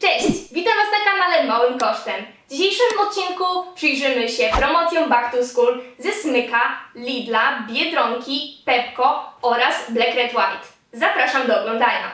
Cześć, witam Was na kanale Małym Kosztem. W dzisiejszym odcinku przyjrzymy się promocjom Back to School ze Smyka, Lidla, Biedronki, Pepko oraz Black Red White. Zapraszam do oglądania.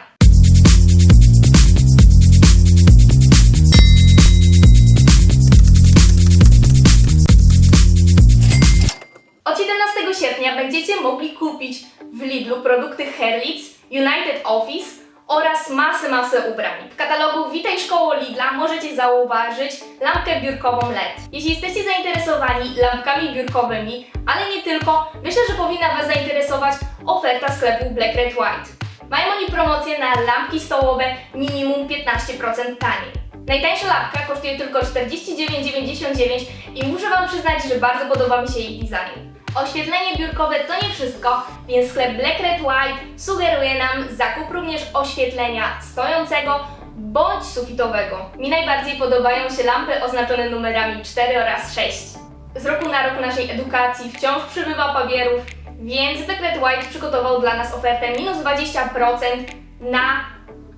Od 17 sierpnia będziecie mogli kupić w Lidlu produkty Herlitz, United Office oraz masę, masę ubrań. W katalogu Witaj Szkoło Lidla możecie zauważyć lampkę biurkową LED. Jeśli jesteście zainteresowani lampkami biurkowymi, ale nie tylko, myślę, że powinna Was zainteresować oferta sklepu Black Red White. Mają oni promocję na lampki stołowe minimum 15% taniej. Najtańsza lampka kosztuje tylko 49,99 i muszę Wam przyznać, że bardzo podoba mi się jej design. Oświetlenie biurkowe to nie wszystko, więc sklep Black Red White sugeruje nam zakup również oświetlenia stojącego bądź sufitowego. Mi najbardziej podobają się lampy oznaczone numerami 4 oraz 6. Z roku na rok naszej edukacji wciąż przybywa papierów, więc Black Red White przygotował dla nas ofertę minus 20% na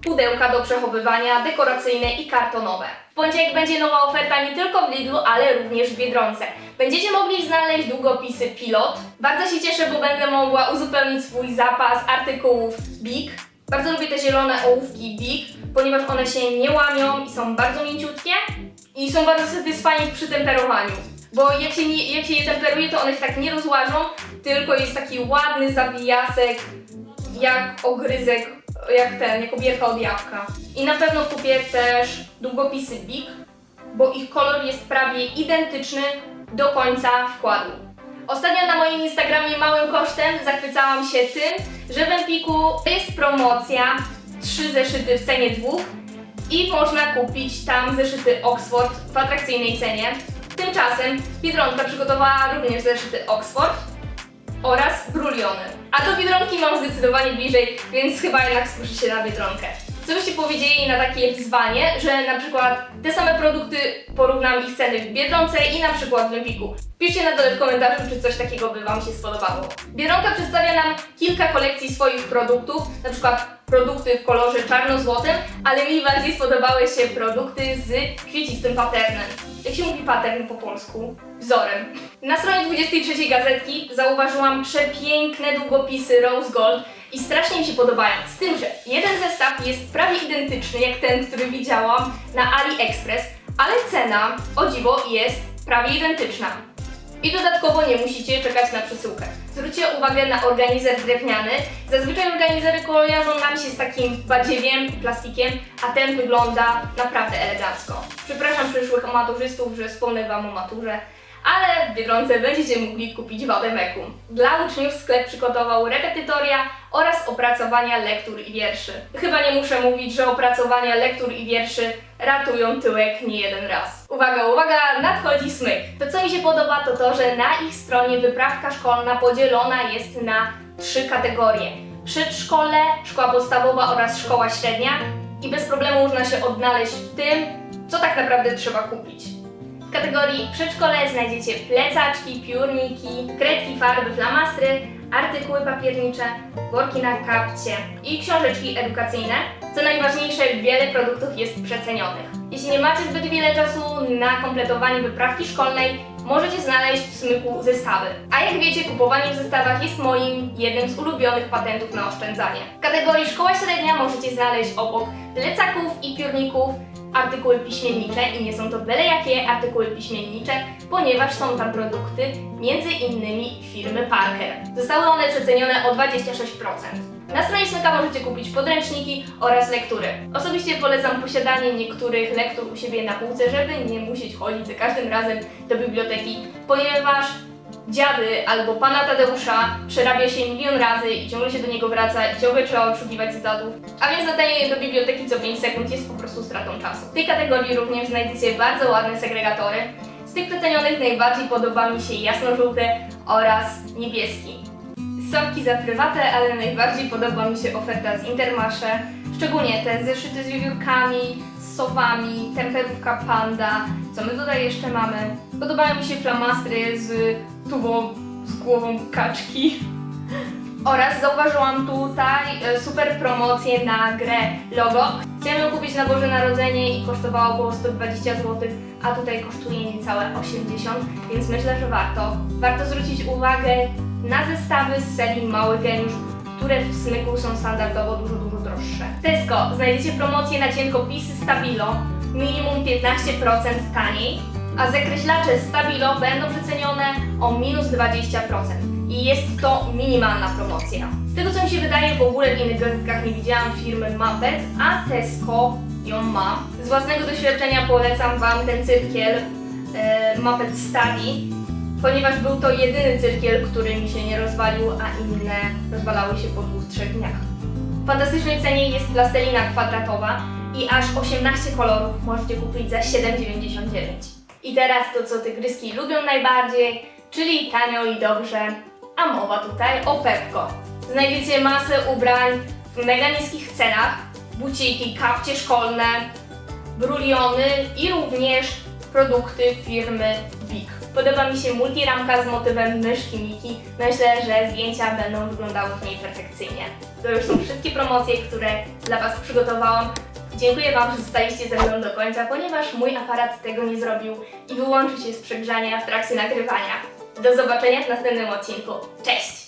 pudełka do przechowywania, dekoracyjne i kartonowe. W poniedziałek będzie nowa oferta nie tylko w Lidlu, ale również w Biedronce. Będziecie mogli znaleźć długopisy Pilot. Bardzo się cieszę, bo będę mogła uzupełnić swój zapas artykułów Big. Bardzo lubię te zielone ołówki Big, ponieważ one się nie łamią i są bardzo mięciutkie i są bardzo satysfajne przy temperowaniu. Bo jak się, nie, jak się je temperuje, to one się tak nie rozłażą, tylko jest taki ładny zawijasek, jak ogryzek, jak ten, jak obierka od jabłka. I na pewno kupię też długopisy Big, bo ich kolor jest prawie identyczny do końca wkładu. Ostatnio na moim Instagramie małym kosztem zachwycałam się tym, że w Empiku jest promocja 3 zeszyty w cenie dwóch i można kupić tam zeszyty Oxford w atrakcyjnej cenie. Tymczasem Biedronka przygotowała również zeszyty Oxford oraz bruliony. A do Biedronki mam zdecydowanie bliżej, więc chyba jednak skuszę się na Biedronkę. Co byście powiedzieli na takie wyzwanie, że na przykład te same produkty porównam ich ceny w Biedronce i na przykład w Empiku? Piszcie na dole w komentarzu, czy coś takiego by Wam się spodobało. Biedronka przedstawia nam kilka kolekcji swoich produktów, na przykład produkty w kolorze czarno-złotym, ale mi bardziej spodobały się produkty z kwiecistym patternem. Jak się mówi pattern po polsku? Wzorem. Na 23 gazetki zauważyłam przepiękne długopisy Rose Gold i strasznie mi się podobają. Z tym, że jeden zestaw jest prawie identyczny jak ten, który widziałam na AliExpress, ale cena, o dziwo, jest prawie identyczna. I dodatkowo nie musicie czekać na przesyłkę. Zwróćcie uwagę na organizer drewniany. Zazwyczaj organizery kojarzą nam się z takim badziewiem plastikiem, a ten wygląda naprawdę elegancko. Przepraszam przyszłych maturzystów, że wspomnę Wam o maturze, ale w Biedronce będziecie mogli kupić wademeku. Dla uczniów sklep przygotował repetytoria oraz opracowania lektur i wierszy. Chyba nie muszę mówić, że opracowania lektur i wierszy ratują tyłek nie jeden raz. Uwaga, uwaga, nadchodzi smyk. To co mi się podoba to to, że na ich stronie wyprawka szkolna podzielona jest na trzy kategorie. Przedszkole, szkoła podstawowa oraz szkoła średnia i bez problemu można się odnaleźć w tym, co tak naprawdę trzeba kupić. Kategorii przedszkole znajdziecie plecaczki, piórniki, kredki, farby, flamastry, artykuły papiernicze, worki na kapcie i książeczki edukacyjne. Co najważniejsze, wiele produktów jest przecenionych. Jeśli nie macie zbyt wiele czasu na kompletowanie wyprawki szkolnej, możecie znaleźć w smyku zestawy. A jak wiecie, kupowanie w zestawach jest moim jednym z ulubionych patentów na oszczędzanie. W kategorii szkoła średnia możecie znaleźć obok plecaków i piórników artykuły piśmiennicze i nie są to byle jakie artykuły piśmiennicze, ponieważ są tam produkty między innymi firmy Parker. Zostały one przecenione o 26%. Na stronie Smyka możecie kupić podręczniki oraz lektury. Osobiście polecam posiadanie niektórych lektur u siebie na półce, żeby nie musieć chodzić za każdym razem do biblioteki, ponieważ dziady albo pana Tadeusza przerabia się milion razy i ciągle się do niego wraca i ciągle trzeba oszukiwać cytatów. A więc latanie do biblioteki co 5 sekund jest po prostu stratą czasu. W tej kategorii również znajdziecie bardzo ładne segregatory. Z tych przecenionych najbardziej podoba mi się jasno-żółty oraz niebieski. Sorki za prywatę, ale najbardziej podoba mi się oferta z Intermarché. Szczególnie te zeszyty z wiewiórkami, sowami, temperówka panda. Co my tutaj jeszcze mamy? Podobają mi się flamastry z tubą z głową kaczki. Oraz zauważyłam tutaj e, super promocję na grę Logo. Chciałam ją kupić na Boże Narodzenie i kosztowało około 120 zł, a tutaj kosztuje niecałe 80, więc myślę, że warto. Warto zwrócić uwagę na zestawy z serii Mały Geniusz, które w Smyku są standardowo dużo, dużo droższe. W Tesco znajdziecie promocję na cienkopisy Stabilo, minimum 15% taniej, a zakreślacze Stabilo będą przecenione o minus 20%. I jest to minimalna promocja. Z tego co mi się wydaje, w ogóle w innych gazetkach nie widziałam firmy Muppet, a Tesco ją ma. Z własnego doświadczenia polecam Wam ten cyrkiel e, Muppet Study, ponieważ był to jedyny cyrkiel, który mi się nie rozwalił, a inne rozwalały się po dwóch, trzech dniach. W fantastycznej cenie jest plastelina kwadratowa i aż 18 kolorów możecie kupić za 7,99. I teraz to, co tygryski lubią najbardziej, czyli tanio i dobrze, a mowa tutaj o Pepko. Znajdziecie masę ubrań w mega niskich cenach, buciki, kapcie szkolne, bruliony i również produkty firmy Big. Podoba mi się multiramka z motywem myszki Miki. Myślę, że zdjęcia będą wyglądały w niej perfekcyjnie. To już są wszystkie promocje, które dla Was przygotowałam. Dziękuję Wam, że zostaliście ze mną do końca, ponieważ mój aparat tego nie zrobił i wyłączy się z przegrzania w trakcie nagrywania. Do zobaczenia w następnym odcinku. Cześć!